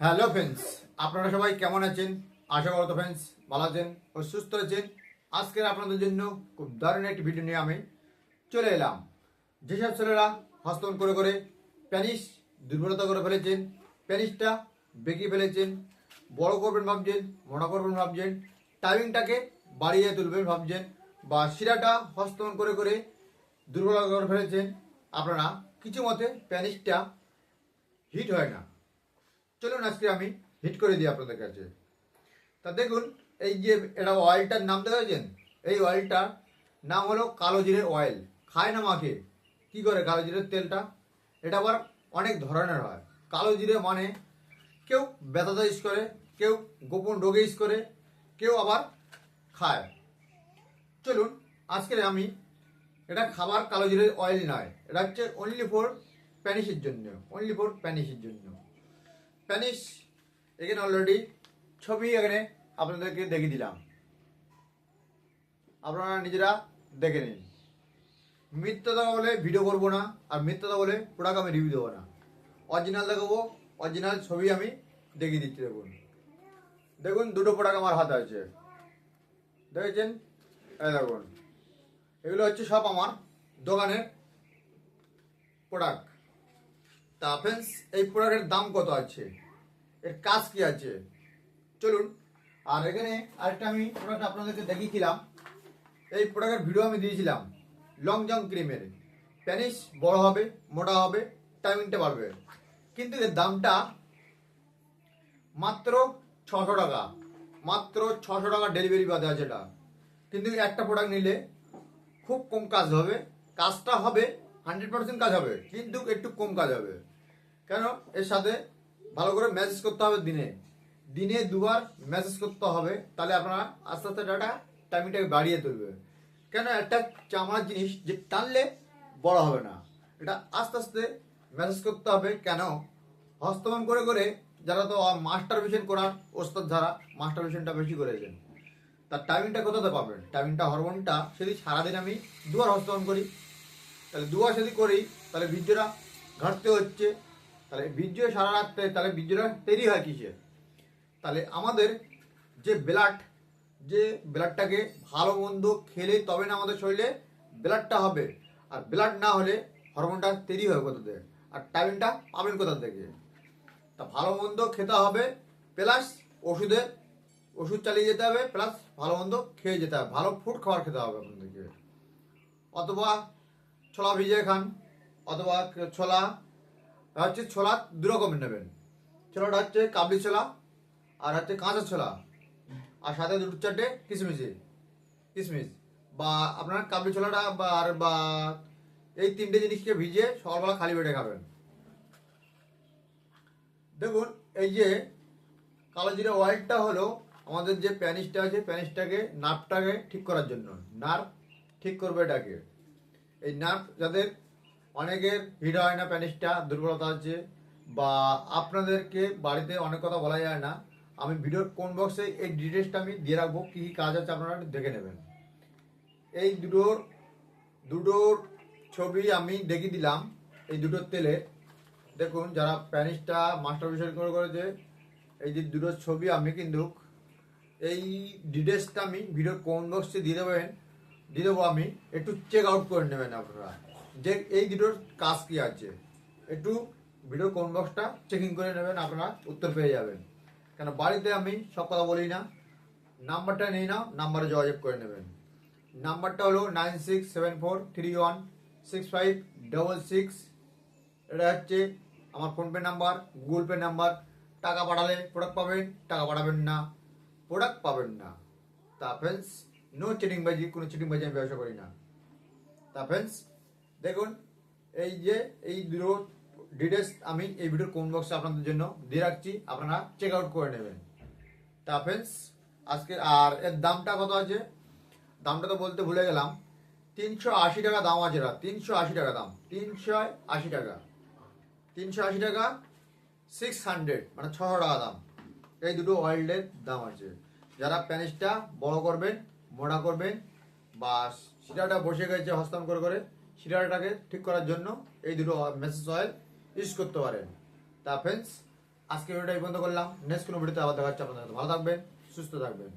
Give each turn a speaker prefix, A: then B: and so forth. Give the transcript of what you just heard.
A: Hello friends আপনারা সবাই কেমন আছেন? আশা করতো ফ্রেন্ডস ভালো আছেন ও সুস্থ আছেন। আজকের আপনাদের জন্য খুব দারুণ একটি ভিডিও নিয়ে আমি চলে এলাম। যেসব ছেলেরা হস্তন করে করে প্যানিস দুর্বলতা করে ফেলেছেন প্যানিসটা বেঁকে ফেলেছেন, বড় করবেন ভাবছেন, মোটা করবেন ভাবছেন টাইমিংটাকে বাড়িয়ে তুলবেন ভাবছেন বা শিরাটা হস্তন করে করে দুর্বলতা করে ফেলেছেন, আপনারা কিছু মতে প্যানিসটা হিট হয় না। চলুন আজকে আমি হিট করে দিই আপনাদের কাছে। তা দেখুন, এই যে এটা অয়েলটার নাম দেখেছেন এই অয়েলটার নাম হলো কালো জিরে অয়েল খায় না মাখে কি করে কালো জিরের তেলটা? এটা আবার অনেক ধরনের হয়। কালো জিরে মানে কেউ ব্যথাটা ইউজ করে, কেউ গোপন রোগে ইউজ করে, কেউ আবার খায়। চলুন আজকে আমি এটা খাবার কালো জিরের অয়েল নয়। এটা হচ্ছে অনলি ফর প্যানিসের জন্য। অনলি ফর প্যানিসের জন্য। স্প্যানিশ এখানে অলরেডি ছবি এখানে আপনাদেরকে দেখে দিলাম। আপনারা নিজেরা দেখে নিন। মিথ্যাটা বলে ভিডিও করব না, আর মিথ্যাটা বলে প্রোডাক্ট আমি রিভিউ দেবো না। অরিজিনাল দেখাবো অরিজিনাল ছবি আমি দেখিয়ে দিচ্ছি, দেখুন। দেখুন, দুটো প্রোডাক্ট আমার হাতে আছে। দেখেছেন? দেখুন। এগুলো হচ্ছে সব আমার দোকানের প্রোডাক্ট তা ফ্রেন্ডস এই প্রোডাক্টের দাম কত আছে? এর কাজ কি আছে? চলুন, আর এখানে আরেকটা আমি প্রোডাক্ট আপনাদেরকে দেখিয়েছিলাম। এই প্রোডাক্টের ভিডিও আমি দিয়েছিলাম। লং জং ক্রিমের প্যানিস বড় হবে, মোটা হবে টাইমিংটা বাড়বে। কিন্তু এর দামটা মাত্র ছশো টাকা। মাত্র ছশো টাকা ডেলিভারি বাদে আছে এটা। কিন্তু একটা প্রোডাক্ট নিলে খুব কম কাজ হবে। কাজটা হবে হান্ড্রেড পার্সেন্ট কাজ হবে, কিন্তু একটু কম কাজ হবে। কেন? এর সাথে ভালো করে ম্যাসেজ করতে হবে দিনে। দিনে দুবার ম্যাসেজ করতে হবে, তাহলে আপনারা আস্তে আস্তে ডাটা টাইমিংটাকে বাড়িয়ে তুলবে। কেন? একটা চামড়ার জিনিস যে টানলে বড় হবে না। এটা আস্তে আস্তে ম্যাসেজ করতে হবে। কেন? হস্তমন করে করে যারা তো মাস্টার ভিশন করার ওস্তাদ যারা মাস্টার ভিশনটা বেশি করেছেন, তার টাইমিংটা কোথাতে পাবেন? টাইমিংটা হরমোনটা সেদি সারাদিন আমি দুবার হস্তমন করি। তাহলে দুবার যদি করি, তাহলে বীর্যটা ঘাটতে হচ্ছে। তাহলে বীর্য সারা রাখতে তাহলে বীর্যটা দেরি হয় কিসে? তাহলে আমাদের যে ব্লাড, যে ব্লাডটাকে ভালো মন্দ খেলে তবে না আমাদের শরীরে ব্লাডটা হবে। আর ব্লাড না হলে হরমোনটা দেরি হয় কোথা থেকে? আর টাইমিংটা পাবেন কোথা থেকে? তা ভালো মন্দ খেতে হবে, প্লাস ওষুধে, ওষুধ চালিয়ে যেতে হবে, প্লাস ভালো মন্দ খেয়ে যেতে হবে, ভালো ফুড খাবার খেতে হবে আপনাদেরকে। অথবা ছোলা ভিজিয়ে খান, অথবা ছোলা হচ্ছে ছোলা দু রকমের নেবেন। ছোলাটা হচ্ছে কাবলি ছোলা আর হচ্ছে কাঁচা ছোলা। আর সাথে দুটো চারটে কিশমিশি। কিশমিশ বা আপনার কাবলি ছোলাটা বা আর বা এই তিনটে জিনিসকে ভিজিয়ে সকালবেলা খালি পেটে খাবেন। দেখুন, এই যে কালো জিরে অয়েলটা হলো আমাদের যে প্যানিসটা আছে প্যানিসটাকে নার্ভটাকে ঠিক করার জন্য। নার্ভ ঠিক করবে এটাকে। এই নার্ভ যাদের অনেকের হিট হয় না প্যানিসটা দুর্বলতা আছে বা আপনাদেরকে বাড়িতে অনেক কথা বলা যায় না। আমি ভিডিওর কোন বক্সে এই ডিটেলসটা আমি দিয়ে রাখব, কী কী কাজ আছে আপনারা দেখে নেবেন। এই দুটোর দুটোর ছবি আমি দেখিয়ে দিলাম, এই দুটোর তেলে। দেখুন, যারা প্যানিসটা মাস্টার বিষয় করে করেছে, এই যে দুটো ছবি আমি কিন্তু, এই ডিটেলসটা আমি ভিডিওর কোন বক্সে দিয়ে দেবেন, দিয়ে দেবো আমি, একটু চেক আউট করে নেবেন আপনারা। যে এই দুটোর কাজ কি আছে? একটু ভিডিও কোন বক্সটা চেকিং করে নেবেন, আপনারা উত্তর পেয়ে যাবেন। কেন, বাড়িতে আমি সব কথা বলি না। নাম্বারটা নিয়ে নাও নাম্বারে যোগাযোগ করে নেবেন। নাম্বারটা হলো nine six seven four three one six five double six এটা হচ্ছে আমার PhonePe number, Google Pay number. টাকা পাঠালে প্রোডাক্ট পাবেন, টাকা পাঠাবেন না। প্রোডাক্ট পাবেন না। তা ফ্রেন্ডস নো চিটিংবাজি কোনো চিটিংবাজি আমি ব্যবসা করি না। তা ফ্রেন্ডস দেখুন, এই যে, এই দুটো ডিটেলস আমি এই ভিডিওর কোন বক্সে আপনাদের জন্য দিয়ে রাখছি, আপনারা চেক আউট করে নেবেন। তা ফ্রেন্ডস আজকে আর এর দামটা কত আছে? দামটা তো বলতে ভুলে গেলাম। তিনশো আশি টাকা দাম আছে এরা, তিনশো আশি টাকা দাম, তিনশো আশি টাকা। তিনশো আশি টাকা সিক্স হান্ড্রেড মানে ছশো টাকা দাম। এই দুটো অয়েলের দাম আছে। যারা প্যানিসটা বড় করবেন, মোটা করবেন বা শিরাটা বসে গেছে হস্তান করে করে। শিরাটাকে ঠিক করার জন্য এই দুটো মেসেজ অয়েল ইউজ করতে পারেন। তা ফ্রেন্ডস আজকে ভিডিওটা এই বন্ধ করলাম। নেক্সট কোনো ভিডিওতে আবার দেখা হচ্ছে আপনাদের ভালো থাকবেন, সুস্থ থাকবেন।